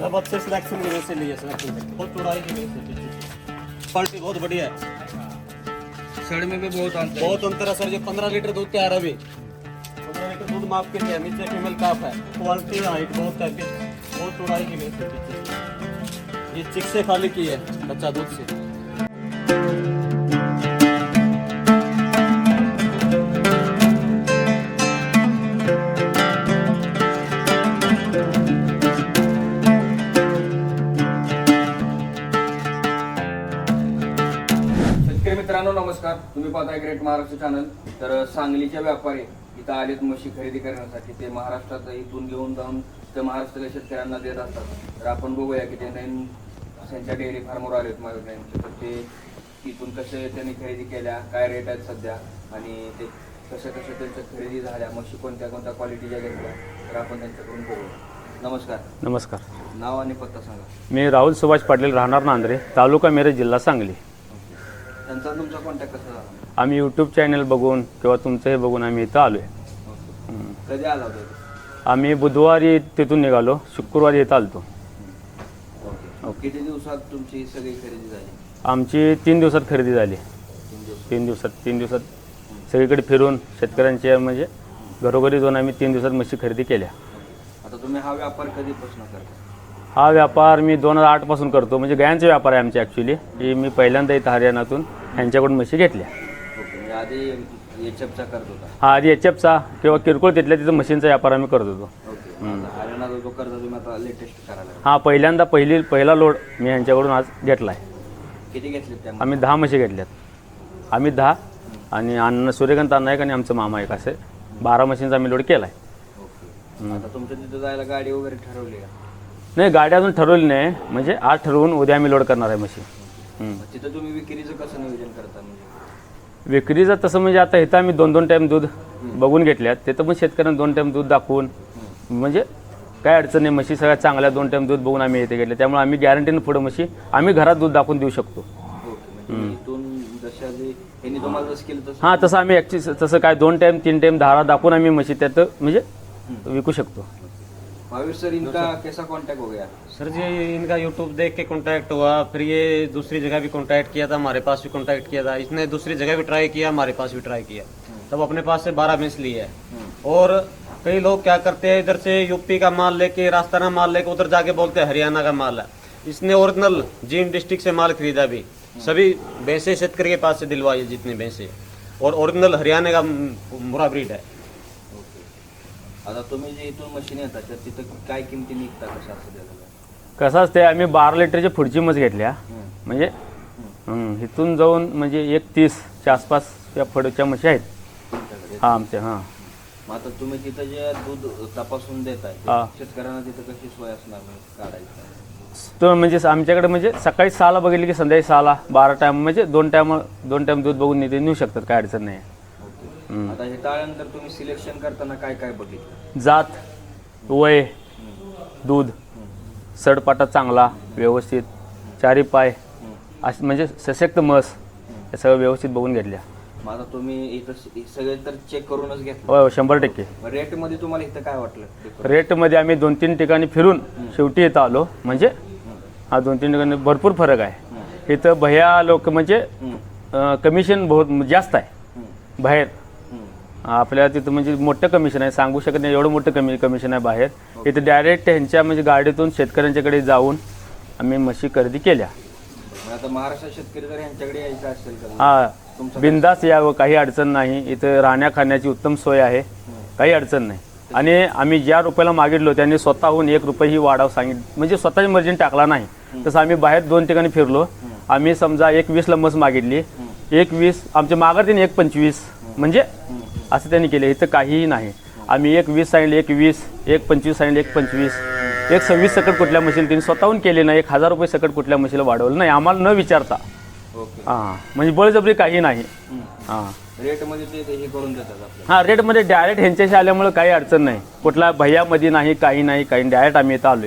अब अच्छे सिलेक्शन की वजह से लिए सिलेक्शन बहुत चौड़ाई की वजह से क्वालिटी बहुत बढ़िया है। सड़ में भी बहुत अंतर बहुत अंतर है सर जो पंद्रह लीटर दूध तैयार है अभी। पंद्रह लीटर दूध माप के लिए नीचे फीमेल काफ है। क्वालिटी हाइट बहुत है बहुत चौड़ाई की वजह से। ये चिक से खाली की है बच्चा दूध से। मित्रांनो नमस्कार. तुम्ही पाहताय ग्रेट महाराष्ट्र चॅनल तर सांगलीचे व्यापारी इथं आलेत म्हशी खरेदी करण्यासाठी. ते महाराष्ट्रात इथून घेऊन जाऊन ते महाराष्ट्राच्या शेतकऱ्यांना देत असतात. तर आपण बघूया की ते नवीन त्यांच्या डेअरी फार्मवर आलेत माझ्या तर ते इथून कसे त्यांनी खरेदी केल्या काय रेट आहेत सध्या आणि ते कशा कशा त्यांच्या खरेदी झाल्या म्हशी कोणत्या कोणत्या क्वालिटीच्या घेतल्या तर आपण त्यांच्याकडून बघूया. नमस्कार. नमस्कार. नाव आणि पत्ता सांगा. मी राहुल सुभाष पाटील राहणार नांद्रे तालुका मिरज जिल्हा सांगली. त्यांचा तुमचा कॉन्टॅक्ट कसा झाला? आम्ही यूट्यूब चॅनल बघून किंवा तुमचं हे बघून आम्ही इथं आलो आहे. कधी आला होता इथे? आम्ही बुधवारी तिथून निघालो. शुक्रवारी इथं आलतो. ओके. किती दिवसात तुमची ही सगळी खरेदी झाली? आमची तीन दिवसात खरेदी झाली. तीन दिवस तीन दिवसात तीन दिवसात. सगळीकडे फिरून शेतकऱ्यांच्या म्हणजे घरोघरी जाऊन आम्ही तीन दिवसात म्हशी खरेदी केल्या. आता तुम्ही हा व्यापार कधीपासून करता? हा व्यापार मी दोन हजार आठपासून करतो. म्हणजे गायांचा व्यापार आहे आमचे ॲक्च्युली की मी पहिल्यांदा इथं हरियाणातून ह्यांच्याकडून म्हशी घेतल्या. ओके म्हणजे आधी एचएफचा करत होता. हा आधी एच एफचा किंवा किरकोळ तिथल्या तिथं मशीनचा व्यापार आम्ही करत होतो. ओके आता हरियाणाचा जो करता तुम्ही आता लेटेस्ट करायला लागला. हा पहिल्यांदा पहिली पहिला लोड मी ह्यांच्याकडून आज घेतला आहे किती घेतले त्या आम्ही दहा म्हशी घेतल्यात. आम्ही दहा आणि अन्न सूर्यकांत अण्णा एक आणि आमचं मामा एक असे बारा मशीनचा आम्ही लोड केला आहे ओके आता तुमच्या तिथं जायला गाडी वगैरे ठरवली का? नाही गाडी अजून ठरवली नाही. म्हणजे आज ठरवून उद्या आम्ही लोड करणार आहे हम्म. मग तिथं तुम्ही विक्रीचं कसं नियोजन करता म्हणजे? विक्रीचं तसं म्हणजे आता इथं आम्ही दोन दोन टाईम दूध बघून घेतल्यात. तिथं पण शेतकऱ्यांना दोन टाईम दूध दाखवून म्हणजे काय अडचण नाही. म्हशी सगळ्यात चांगल्या दोन टाईम दूध बघून आम्ही इथे घेतले त्यामुळे आम्ही गॅरंटीनं पुढं म्हशी आम्ही घरात दूध दाखवून देऊ शकतो. ओके. म्हणजे इथून जशा जे यांनी तुम्हाला जसं केलं तसं हां तसं आम्ही ॲक्च्युली तसं काय दोन टाईम तीन टाईम धारा दाखवून आम्ही म्हशी त्यात म्हणजे विकू शकतो. सर इनका कैसा कॉन्टॅक्ट हो गया? सर जी इनका यूट्यूब देख के कांटेक्ट हुआ फिर ये दूसरी जगह भी कांटेक्ट किया था हमारे पास भी कांटेक्ट किया था इसने दूसरी जगह भी ट्राई किया हमारे पास भी ट्राई किया। तब अपने पास से बारह मिस लिए। है। और कई लोग क्या करते हैं इधर से यूपी का माल लेके राजस्थान माल लेके उधर जाके बोलते हैं हरियाणा का माल है। इसने ओरिजिनल जीन डिस्ट्रिक्ट से माल खरीदा भी। सभी भैंसे शेतकरी के पास से दिलवाई जितनी भैंसे। और ओरिजिनल हरियाणा का मुरा ब्रीड है। आता तुम्ही जे इथून मशीन येतात तर तिथं काय किमती निघतात कशा असं कसं असते आम्ही बारा लिटरच्या पुढची मस घेतल्या. म्हणजे हं, इथून जाऊन म्हणजे एक तीसच्या आसपास या पुढच्या म्हशी आहेत. हा आमच्या हां. मग आता तुम्ही तिथं जे दूध तपासून देताय ते हा. शेतकऱ्यांना तिथं कशी सोय असणार म्हणजे काढायची? तो म्हणजे आमच्याकडे म्हणजे सकाळी सहाला बघितली की संध्याकाळी सहाला बारा टाईम म्हणजे दोन टाईम दोन टाईम दूध बघून नेते नेऊ शकतात काय अडचण नाही. आता हे टाळल्यानंतर तुम्ही सिलेक्शन करताना काय काय बघितलं? जात वय दूध सडपाटा चांगला व्यवस्थित चारी पाय असे म्हणजे सशक्त मस हे सगळं व्यवस्थित बघून घेतल्या. मग आता तुम्ही इथं सगळे तर चेक करूनच घेतलं. होय शंभर टक्के. रेटमध्ये तुम्हाला इथं काय वाटलं? रेटमध्ये आम्ही दोन तीन ठिकाणी फिरून शेवटी इथं आलो. म्हणजे हा दोन तीन ठिकाणी भरपूर फरक आहे. इथं भया लोक म्हणजे कमिशन बहुत जास्त आहे. बाहेर. आपल्या तिथं म्हणजे मोठं कमिशन आहे. सांगू शकत नाही एवढं मोठं कमी कमिशन आहे बाहेर. इथं डायरेक्ट ह्यांच्या म्हणजे गाडीतून शेतकऱ्यांच्याकडे जाऊन आम्ही म्हशी खरेदी केल्या. आता शेतकरी जर यांच्याकडे यायचं असेल तर हा बिंदास यावं काही अडचण नाही. इथं राहण्या खाण्याची उत्तम सोय आहे. काही अडचण नाही. आणि आम्ही ज्या रुपयाला मागितलो त्यांनी स्वतःहून एक रुपये ही वाढाव सांगितलं. म्हणजे स्वतःच्या मर्जीने टाकला नाही. तसं आम्ही बाहेर दोन ठिकाणी फिरलो. आम्ही समजा एक वीसला मस मागितली. एक वीस आमच्या त्यांनी एक पंचवीस. म्हणजे असं त्यांनी केलं. इथं काहीही नाही. आम्ही एक वीस सांगितले एक वीस एक पंचवीस सांगितले एक पंचवीस. एक सव्वीस सकट कुठल्या मशीन त्यांनी स्वतःहून केले नाही. एक हजार रुपये सकट कुठल्या मशीला वाढवलं नाही. आम्हाला न विचारता. हां म्हणजे बळजबरी काही नाही. हां. रेटमध्ये ते ते हे करून देतात हां रेटमध्ये डायरेक्ट ह्यांच्याशी आल्यामुळे काही अडचण नाही. कुठला भैयामध्ये नाही काही नाही काही डायरेक्ट आम्ही इथं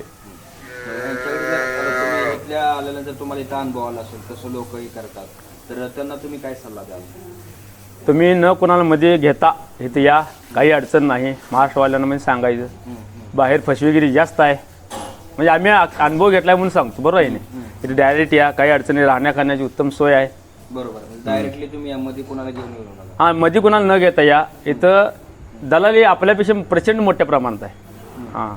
इथल्या आल्यानंतर तुम्हाला इथं अनुभव आला असेल तसं लोकही करतात. तर त्यांना तुम्ही काय सल्ला द्याल? तुम्ही न कोणाला मध्ये घेता इथं या काही अडचण नाही. महाराष्ट्रवाल्यांना म्हणजे सांगायचं. बाहेर फसवेगिरी जास्त आहे. म्हणजे आम्ही अनुभव घेतलाय म्हणून सांगतो बरोबर आहे ना इथे डायरेक्ट या काही अडचणी राहण्या खाण्याची उत्तम सोय आहे. बरोबर डायरेक्टली तुम्ही यामध्ये कोणाला घेऊन येऊ नका. हा मध्ये कुणाला न घेता या. इथं दलाली आपल्यापेक्षा प्रचंड मोठ्या प्रमाणात आहे. हां.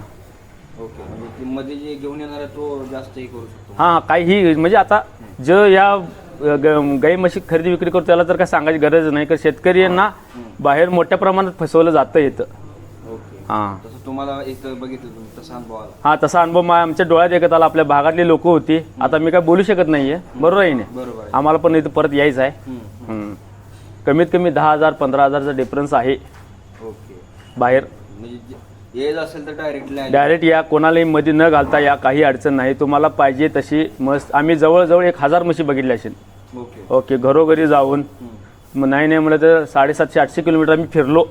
ओके म्हणजे ती मध्ये जे घेऊन येणार आहे तो जास्त हे करू शकतो. हां काही म्हणजे आता जो या ग- गाई म्हशी खरेदी विक्री करतो त्याला तर काय सांगायची गरज नाही कारण शेतकरी यांना बाहेर मोठ्या प्रमाणात फसवलं जातं येतं ओके. हां. तसं तुम्हाला इथं बघितलं तुम्ही तसा अनुभव आला. हा तसा अनुभव मा- आमच्या डोळ्यात एकत आला आपल्या भागातली लोक होती. आता मी काय बोलू शकत नाहीये. बरोबर आहे ना बरोबर आहे. आम्हाला पण इथं परत यायचं आहे. हम्म, हम्म. कमीत कमी दहा हजार पंधरा हजारचा डिफरन्स आहे. ओके. बाहेर. म्हणजे जे- येत असेल तर डायरेक्टली डायरेक्ट या कोणालाही मध्ये न घालता या काही अडचण नाही. तुम्हाला पाहिजे तशी मस्त आम्ही जवळजवळ एक हजार म्हशी बघितल्या असेल. ओके. ओके घरोघरी जाऊन. मग नाही नाही म्हणलं तर साडेसातशे आठशे किलोमीटर आम्ही फिरलो.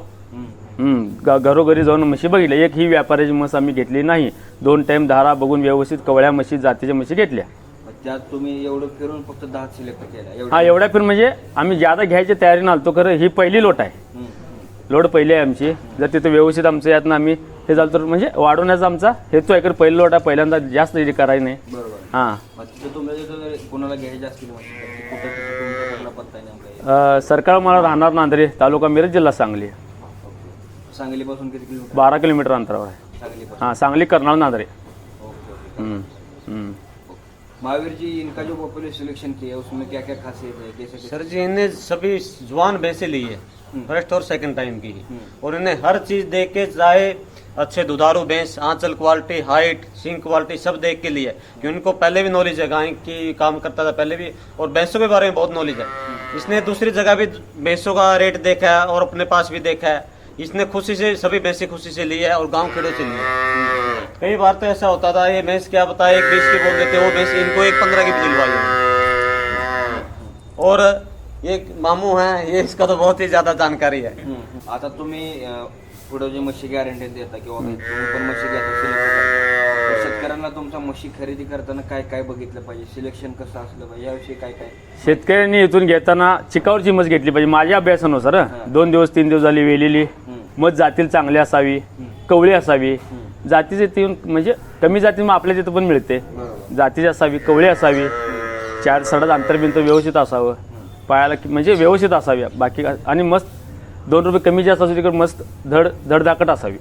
ग- घरोघरी जाऊन म्हशी बघितल्या. एक ही व्यापाराची म्हस आम्ही घेतली नाही. दोन टाइम धारा बघून व्यवस्थित कवळ्या म्हशी जातीच्या म्हशी घेतल्या. मग त्यात तुम्ही एवढं फिरून फक्त दहा सिलेक्ट केला एवढं हा एवढ्या फिर म्हणजे आम्ही ज्यादा घ्यायची तयारी नव्हतो खरं ही पहिली लोट आहे. हम्म, हम्म. लोड पहिली आहे आमची. जर तिथं व्यवस्थित आमचं यातनं आम्ही हे झालं तर म्हणजे वाढवण्याचा आमचा हेतू आहे. कारण पहिली लोट आहे पहिल्यांदा जास्त हे करायचं नाही बरोबर. हां. मग तिथं जर कोणाला घ्यायचे असतील म्हणजे तर ते कुठं तिथं तुमचा कुठला पत्ता आहे नेमका? आहे? अ, सरकार मला राहणार नांदरे तालुका मिरज जिल्हा सांगली. ओके. सांगलीपासून किती किलोमीटर? बारा किलोमीटर अंतरावर आहे. सांगलीपासून. हां सांगली करनाळ नांदरे ओके ओके. हम्म. हम्म. महावीर जी इनका जो पॉपुलर सिलेक्शन किया है उसमें क्या क्या खासियत है? कैसे सर जी इन्हें सभी जवान भैंसे ली है। फ़र्स्ट और सेकंड टाइम की और इन्हें हर चीज़ देख के चाहे अच्छे दुधारू भैंस आंचल क्वालिटी हाइट सिंह क्वालिटी सब देख के लिए। कि उनको पहले भी नॉलेज है गाय की काम करता था पहले भी और भैंसों के बारे में बहुत नॉलेज है। इसने दूसरी जगह भी भैंसों का रेट देखा है और अपने पास भी देखा है। इसने खुशी से सभी भैंसे खुशी से ली है और गांव खेड़ों से ली है। कई बार तो ऐसा होता था ये भैंस क्या बता एक बीस की बोल देते वो भैंस इनको एक पंद्रह की भी दिलवाई है और ये मामू हैं ये इसका तो बहुत ही ज्यादा जानकारी है. आता तुम्ही पुढं जे म्हशी गॅरंटी देता किंवा तुम्ही पण म्हशी घेता सिलेक्ट करता. तर शेतकऱ्यांना तुमचा म्हशी खरेदी करताना काय काय बघितलं पाहिजे? सिलेक्शन कसं असलं पाहिजे? याविषयी काय काय? शेतकऱ्यांनी इथून घेताना चिकावरची मस घेतली पाहिजे माझ्या अभ्यासानुसार. हं. दोन दिवस तीन दिवस झाली वेलेली. मत जातील चांगली असावी कवळी असावी. जातीचे ती म्हणजे कमी जाती मग आपल्या तिथं पण मिळते. जातीची असावी कवळी असावी. चार सडक अंतरबिंत व्यवस्थित असावं. पायाला की- म्हणजे व्यवस्थित असावी. बाकी का- आणि मस्त दोन रुपये कमी जास्त असू तिकडे मस्त धड धडधाकट असावी.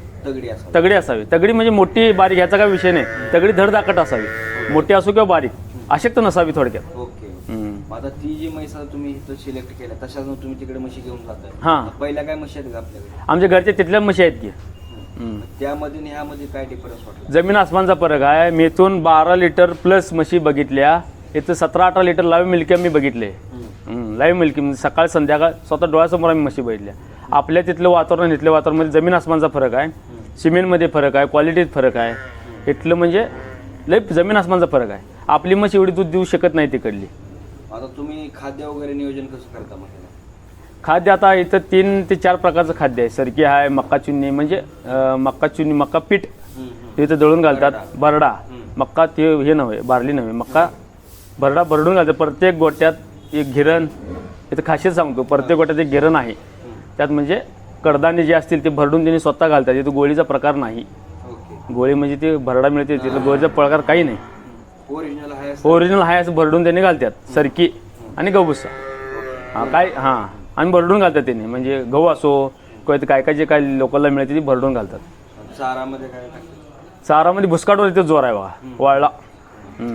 असा तगडी असावी. तगडी म्हणजे मोठी बारीक ह्याचा काय विषय नाही. तगडी धडधाकट असावी. मोठी असो किंवा बारीक अशक्त नसावी थोडक्यात. हम्म. मग आता ती जी म्हैस आता तुम्ही इथं सिलेक्ट केल्या तशाच मग तुम्ही तिकडे म्हशी घेऊन जाताय. हां. मग पहिल्या काय म्हशी आहेत का आपल्याकडे? आमच्या घरच्या तिथल्या म्हशी आहेत की. मग त्यामध्ये आणि ह्यामध्ये काय डिफरन्स वाटला? जमीन आसमानचा फरक आहे. मी इथून बारा लिटर प्लस म्हशी बघितल्या. इथं सतरा अठरा लिटर लाईव्ह मिल्की आम्ही बघितले. लाईव्ह मिल्की म्हणजे सकाळ संध्याकाळ स्वतः डोळ्यासमोर आम्ही म्हशी बघितल्या. आपल्या तिथलं वातावरण इथल्या वातावरणामध्ये जमीन आसमानचा फरक आहे. सिमेंटमध्ये फरक आहे. क्वालिटीत फरक आहे. इथलं म्हणजे लय जमीन आसमानचा फरक आहे. आपली म्हशी एवढी दूध देऊ शकत नाही तिकडली. आता तुम्ही खाद्य वगैरे नियोजन कसं करता मग? खाद्य आता इथं तीन ते चार प्रकारचं खाद्य आहे. सरकी आहे मक्का चुन्नी म्हणजे अं, मक्का चुन्नी मक्का पीठ हम्म, हम्म. ते इथं दळून घालतात. बरडा. मक्का ते हे नव्हे बारली नव्हे. मक्का बरडा बरडून घालतात. प्रत्येक गोट्यात एक गिरण इथं खासियत सांगतो प्रत्येक गोट्यात एक गिरण आहे. त्यात म्हणजे कडदाणे जे असतील ते भरडून त्यांनी स्वतः घालतात. इथं गोळीचा प्रकार नाही. ओके. गोळी म्हणजे ते भरडा मिळते तिथं गोळीचा प्रकार काही नाही. ओरिजिनल आहे असं? ओरिजिनल आहे असं भरडून त्यांनी घालतात सरकी आणि गहूसा हा काय हां. आणि भरडून घालतात त्यांनी म्हणजे गहू असो किंवा इथं काय काय जे काय लोकांना मिळते ती भरडून घालतात. चारामध्ये काय टाकतात चारामध्ये भुसकाटवर इथे जोर आहे बघा वाळला.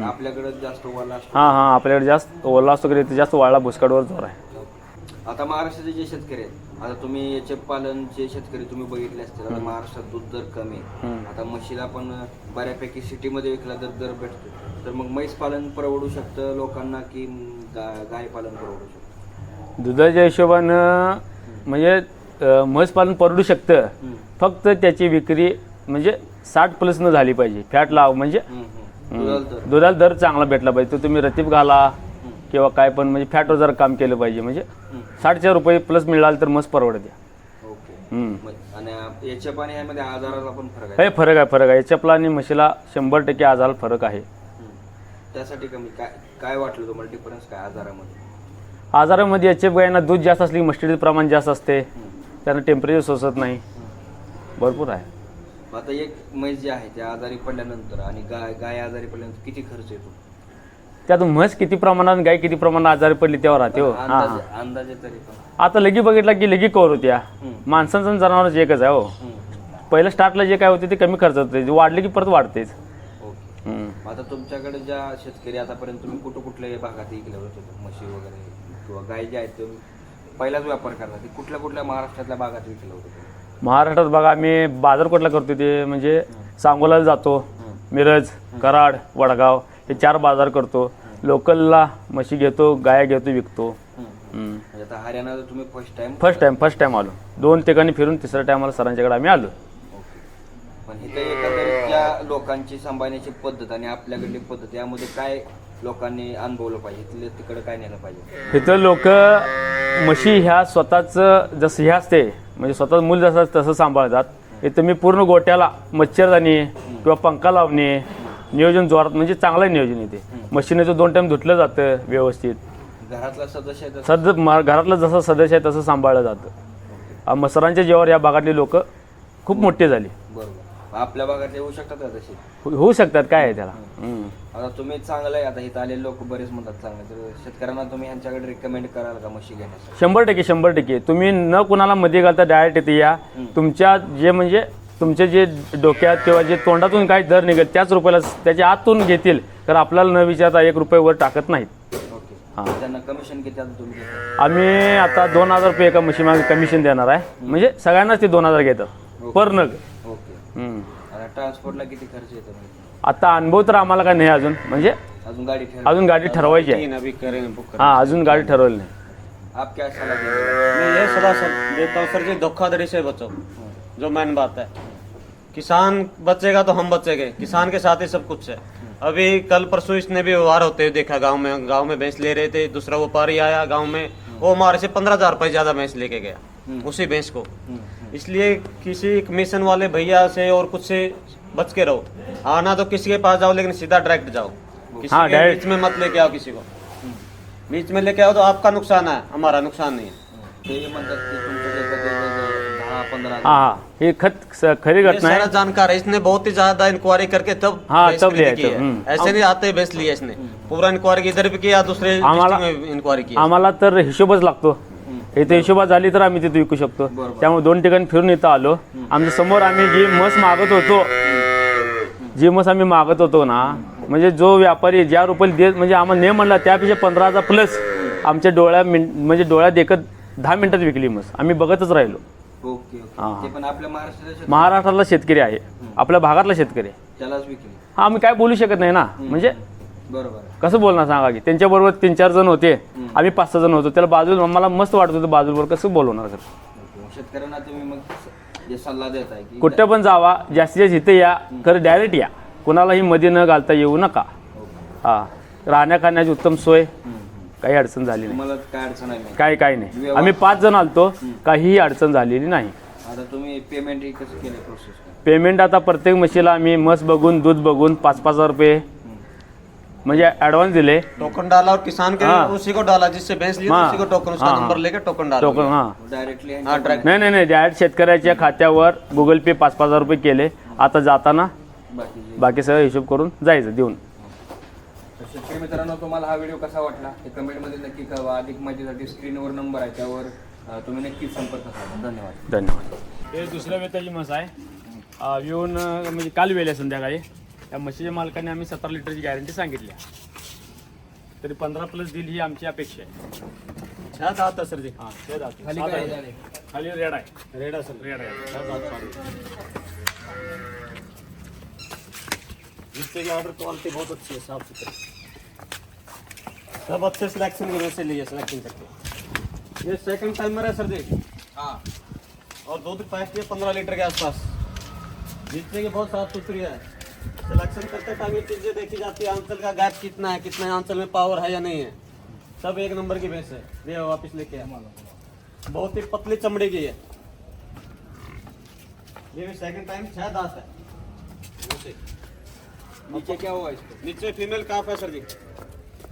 आपल्याकडे जास्त वाला असतो. हां हां आपल्याकडे जास्त ओला असतो की इथे जास्त वाळला भुसकाटवर जोर आहे. आता महाराष्ट्राचे जे शेतकरी आहेत आता तुम्ही याचे पालनचे शेतकरी तुम्ही बघितले असतील आता महाराष्ट्रात दूध दर कमी आहे. आता म्हशीला पण बऱ्यापैकी सिटीमध्ये विकला तर दर भेटतो. तर मग म्हैस पालन परवडू शकतं लोकांना की गा- गाय पालन परवडू शकतं? दुधाच्या हिशोबानं म्हणजे म्हैस पालन परवडू शकतं. हम्म. फक्त त्याची विक्री म्हणजे साठ प्लस न झाली पाहिजे. फॅट लाव म्हणजे हम्म, हम्म. दुधाला दर. दुधाला दर चांगला भेटला पाहिजे. तो तुम्ही रतीब घाला. किंवा काय पण म्हणजे फॅटवर जरा काम केलं पाहिजे. म्हणजे. साठच्या रुपये प्लस मिळाल तर मस्त परवडते ओके. हम्म. मग- आणि याच्या पाणी ह्यामध्ये आजाराला पण फरक आहे? हे फरक आहे फरक आहे. चपला आणि म्हशीला शंभर टक्के आजार फरक आहे. हम्म. त्यासाठी कमी काय काय वाटलं तुम्हाला डिफरन्स काय आजारामध्ये? आजारामध्ये याच्या गायना दूध जास्त असली मस्टडीचं प्रमाण जास्त असते. हम्म. त्यांना टेम्परेचर सोसत नाही. भरपूर आहे. मग आता एक म्हैस जी आहे त्या आजारी पडल्यानंतर आणि गाय गाय आजारी पडल्यानंतर किती खर्च येतो? त्यात म्हस किती प्रमाणात गाय किती प्रमाणात आजारी पडली तेव्हा राहते हो. हा हा. अंदाजे अंदाजे तरी पण. आता लगी बघितला की लगी कवर होत्या. माणसांचं आणि जनावरच एकच आहे हो. हम्म. पहिलं स्टार्टला जे काय होते ते कमी खर्च होते. जे वाढले की परत वाढतेच. ओके. हम्म. मग आता तुमच्याकडे ज्या शेतकरी आतापर्यंत तुम्ही कुठं कुठल्या भागात होते म्हशी वगैरे किंवा गाय ज्या आहेत ते पहिलाच व्यापार करतात ते कुठल्या कुठल्या महाराष्ट्रातल्या भागात विकलं होतं तुम्ही? महाराष्ट्रात बघा आम्ही बाजारकोटला करतो ते म्हणजे सांगोला जातो मिरज कराड वडगाव हे चार बाजार करतो. लोकलला म्हशी घेतो गाया घेतो विकतो. हम्म. म्हणजे आता हरियाणाला तुम्ही first time first time first time आलो. दोन ठिकाणी फिरून तिसऱ्या टायमाला सरांच्याकडे आम्ही आलो. ओके पण इथं एकंदरीत त्या लोकांची सांभाळण्याची पद्धत आणि आपल्याकडली पद्धत यामध्ये काय लोकांनी अनुभवलं पाहिजे? तिथले तिकडे काय नेलं पाहिजे? इथं लोक म्हशी ह्या स्वतःच जसं हे असते म्हणजे स्वतःच मूल जसं तसं सांभाळतात. इथं मी पूर्ण गोट्याला मच्छरदाणी किंवा पंखा लावणे नियोजन जोरात म्हणजे चांगलं नियोजन इथे. मशीनेचं दोन टाइम धुतलं जातं व्यवस्थित. घरातला सदस्य तसं? सद घरातलं जसं सदस्य आहे तसं सांभाळलं जातं. मसरांच्या जेव्हा या भागातली लोक खूप मोठी झाली. बरोबर. आपल्या भागात येऊ शकतात तशी हो- होऊ शकतात काय आहे त्याला. आता तुम्ही चांगलं आहे आता इथं आलेले लोक बरेच म्हणतात चांगलं. तर शेतकऱ्यांना तुम्ही ह्यांच्याकडे रिकमेंड कराल का म्हशी घेण्यासाठी? शंभर टक्के शंभर टक्के. तुम्ही न कुणाला मध्ये घालता डायरेक्ट इथे या. तुमच्या जे म्हणजे तुमचे जे डोक्यात किंवा जे तोंडातून काही दर निघेल त्याच रुपयाला त्याच्या आतून घेतील तर आपल्याला न विचारता एक रुपये वर टाकत नाहीत. ओके. त्यांना कमिशन किती आता तुम्ही देता? आम्ही आता दोन हजार रुपये एका म्हशीमागे कमिशन देणार आहे. म्हणजे सगळ्यांनाच ते दोन हजार घेतं. पर नग. ओके. हम्म. आता ट्रान्सपोर्टला किती खर्च येतो म्हणजे? आता अनुभव तर आम्हाला काय नाही अजून. म्हणजे अजून गाडी ठेव अजून गाडी ठरवायची आहे. अभी बुक हा अजून गाडी ठरवली नाही. आप क्या सलाह देंगे मैं ये सलाह सब देता हूँ सर जी धोखाधड़ी से बचो। जो मेन बात है। किसान बचेगा तो हम बचेंगे। किसान के साथ ही सब कुछ है। अभी कल परसों इसने भी व्यवहार होते हुए देखा गाँव में गाँव में भैंस ले रहे थे दूसरा व्यापारी आया गाँव में वो हमारे से पंद्रह हज़ार रुपये ज़्यादा भैंस लेके गया उसी भैंस को। इसलिए किसी कमीशन वाले भैया से और कुछ से बच के रहो। आना तो किसी के पास जाओ लेकिन सीधा डायरेक्ट जाओ। किसी हाँ, के बीच में मत लेके आओ किसी को। बीच में लेके आओ तो आपका नुकसान है हमारा नुकसान नहीं है। पंधरा हा हा ही खत खरी ये घटना आहे जानकार है इसने बहुत ही ज्यादा इंक्वायरी करके तब हाँ, तब लिया, है। ऐसे नहीं आते भैंस लिया इसने। पूरा इंक्वायरी इधर भी किया दूसरे इंक्वायरी की आम्हाला तर हिशोबच लागतो। इथे हिशोबात झाली तर आम्ही तिथे विकू शकतो। त्यामुळे दोन ठिकाणी फिरून इथं आलो। आमच्यासमोर आम्ही जी मस मागत होतो जी मस आम्ही मागत होतो ना म्हणजे जो व्यापारी ज्या रुपये देत म्हणजे आम्हाला ने म्हणला त्यापेक्षा पंधरा हजार प्लस आमच्या डोळ्या मिन म्हणजे डोळ्यात एकच दहा मिनिटात विकली मस. आम्ही बघतच राहिलो. ओके हा. ओके ते पण आपल्या महाराष्ट्राच्या शेत- महाराष्ट्रातला शेतकरी आहे. आपल्या भागातला शेतकरी आहे. त्यालाच विकली. हा आम्ही काय बोलू शकत नाही ना? म्हणजे बरोबर आहे. कसं बोलणार सांगा की? त्यांच्याबरोबर तीन चार जण होते. आम्ही पाच सहा जण होतो. त्याला बाजूला मला मस्त वाटत होतं बाजूबरोबर कसं बोलवणार सर? ओके. शेतकऱ्यांना तुम्ही मग जे सल्ला देताय की कुठं पण जावा जास्तीत जास्त इथे या. खरं डायरेक्ट या. कुणालाही मध्ये न घालता येऊ नका. हा. राहण्या खाण्याची उत्तम सोय. काही अडचण झाली नाही. तुम्हाला काय अडचण आहे? नाही काय काय नाही. आम्ही पाच जण आलतो काहीही अडचण झालेली नाही. आता तुम्ही पेमेंट हे कसं केलं प्रोसेस पेमेंट आता प्रत्येक म्हशीला आम्ही मस बघून दूध बघून पाच पाच हजार रुपये. म्हणजे ॲडव्हान्स दिले. टोकन डाला और किसान के हाँ। उसी को डाला जिससे भैंस ली तो हाँ। उसी को टोकन उसका हाँ, नंबर। लेके टोकन डाला. टोकन हां. डायरेक्टली डायरेक्ट नाही नाही नाही. डायरेक्ट शेतकऱ्याच्या खात्यावर गुगल पे पाच पाच हजार रुपये केले. आता जाताना बाकी सगळं हिशोब करून जायचं देऊन. शेतकरी मित्रांनो तुम्हाला हा व्हिडिओ कसा वाटला? ते कमेंटमध्ये नक्की कळवा. अधिक माहितीसाठी स्क्रीनवर नंबर आहे त्यावर अं, तुम्ही नक्कीच संपर्क साधा. धन्यवाद. धन्यवाद. हे दुसऱ्या वेताची म्हस आहे. अं, येऊन अं, म्हणजे काल वेळेला संध्याकाळी. त्या म्हशीच्या मालकाने आम्ही सतरा लिटरची गॅरंटी सांगितली. आहे. तरी पंधरा प्लस दिल ही आमची अपेक्षा आहे. है सर जी. हां ते जाते. खाली सात काय? आहे. झाले? खाली रेड आहे. रेड असेल रेड आहे. पाडी. जिससे की ऑर्डर क्वालिटी बहुत अच्छी है साफ सुथरी. सब अच्छे सिलेक्शन की वजह से लिए सिलेक्शन करके। ये सेकंड टाइमर है सर जी। हाँ। और दूध पैक किए पंद्रह लीटर के आसपास। जिससे कि बहुत साफ़ सुथरी है। सिलेक्शन करते टाइम ये चीज़ें देखी जाती है आंचल का गैप कितना है कितने आंचल में पावर है या नहीं है। सब एक नंबर की भैंस है। ये वापस लेके बहुत ही पतली चमड़ी की है। ये भी सेकंड टाइम छह दांत है। नीचे क्या हुआ इसको नीचे फीमेल काफ है सर जी।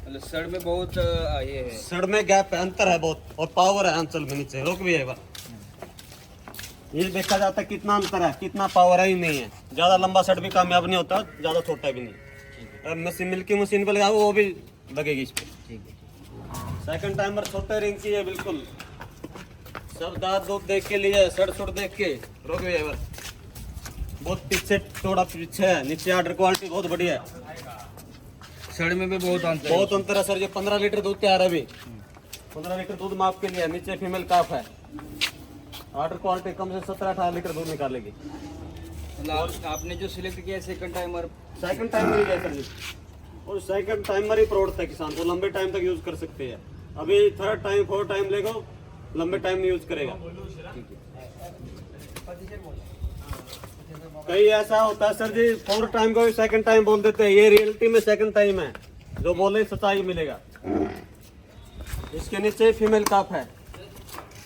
सड़ में बहुत ये है। सड़ में गैप है अंतर है बहुत और पावर है अंचल में नीचे रोक भी है ये देखा जाता है कितना अंतर है कितना पावर है ही नहीं है। ज़्यादा लंबा सेट भी कामयाब नहीं होता ज़्यादा छोटा भी नहीं। अब मशीन मिल्की मशीन पे लगाओ वो भी लगेगी इस पे। ठीक है सेकंड टाइमर छोटे रिंग की है बिल्कुल। सब दांत दूध देख के लिए सड़ सुड़ देख के रोक भी है बहुत पीछे थोड़ा पीछे है नीचे ऑर्डर क्वालिटी बहुत बढ़िया है। सड़ में भी बहुत अंतर बहुत अंतर है सर जो पंद्रह लीटर दूध तैयार है अभी। पंद्रह लीटर दूध माप के लिए नीचे फीमेल काफ है। ऑर्डर क्वालिटी कम से सत्रह अठारह लीटर दूध निकालेगी। मतलब आपने जो सिलेक्ट किया सेकंड टाइमर सेकंड टाइमर ही है सर जी। और सेकंड टाइमर ही प्रोडक्ट है किसान को लंबे टाइम तक यूज़ कर सकते हैं। अभी थर्ड टाइम फोर्थ टाइम लेगा लंबे टाइम यूज़ करेगा। कई ऐसा होता है सर जी फोर्थ टाइम को भी सेकंड टाइम बोल देते हैं। ये रियलिटी में सेकंड टाइम है जो बोले सच्चाई मिलेगा। इसके नीचे फीमेल काफ है।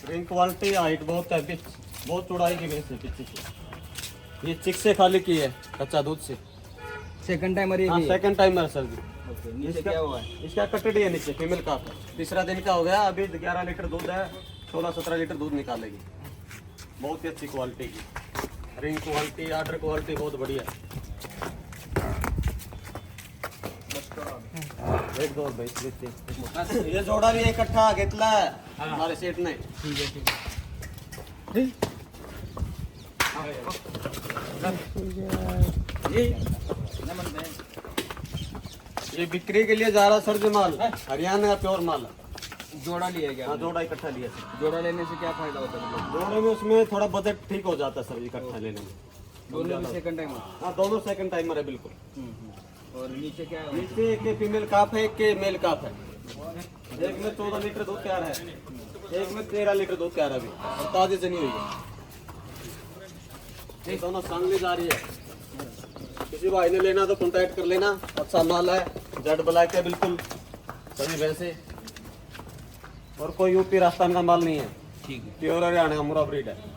रिंग क्वालिटी हाइट बहुत है पिच बहुत चौड़ाई की भैंस है पीछे की ये चिक से खाली की है कच्चा दूध से। सेकंड टाइमर हाँ भी है? Second timer sir ji. इसका है? कटड़ी है नीचे फीमेल का तीसरा दिन का हो गया अभी ग्यारह लीटर दूध है सोलह सत्रह लीटर दूध निकालेगी। बहुत ही अच्छी क्वालिटी की। रिंग क्वालिटी ऑर्डर क्वालिटी बहुत बढ़िया एक दो भाई देते ये जोड़ा भी इकट्ठा घेतला हमारे सेठ ने। ठीक है ठीक ये ये बिक्री के लिए जा रहा सर जी माल। हरियाणा का प्योर माल है। जोड़ा लिया क्या हाँ जोड़ा इकट्ठा लिया सर जोड़ा लेने से क्या फ़ायदा होता है मतलब? जोड़े में उसमें थोड़ा बजट ठीक हो जाता है सर इकट्ठा लेने में। दोनों में सेकंड टाइमर हाँ दोनों सेकंड टाइमर है बिल्कुल। और नीचे क्या है? नीचे एक फीमेल काफ है एक के मेल काफ है। एक में चौदह लीटर दूध तैयार है? एक में तेरह लीटर दूध तैयार है अभी? और ताजी नहीं हुई है। ये दोनों सांगली जा रही है। किसी भाई ने लेना तो कांटेक्ट कर लेना। अच्छा माल है जेड ब्लैक है बिल्कुल। सभी भैंसे और कोई यूपी राजस्थान का माल नहीं है। ठीक है। प्योर हरियाणा का मुरा ब्रीड है।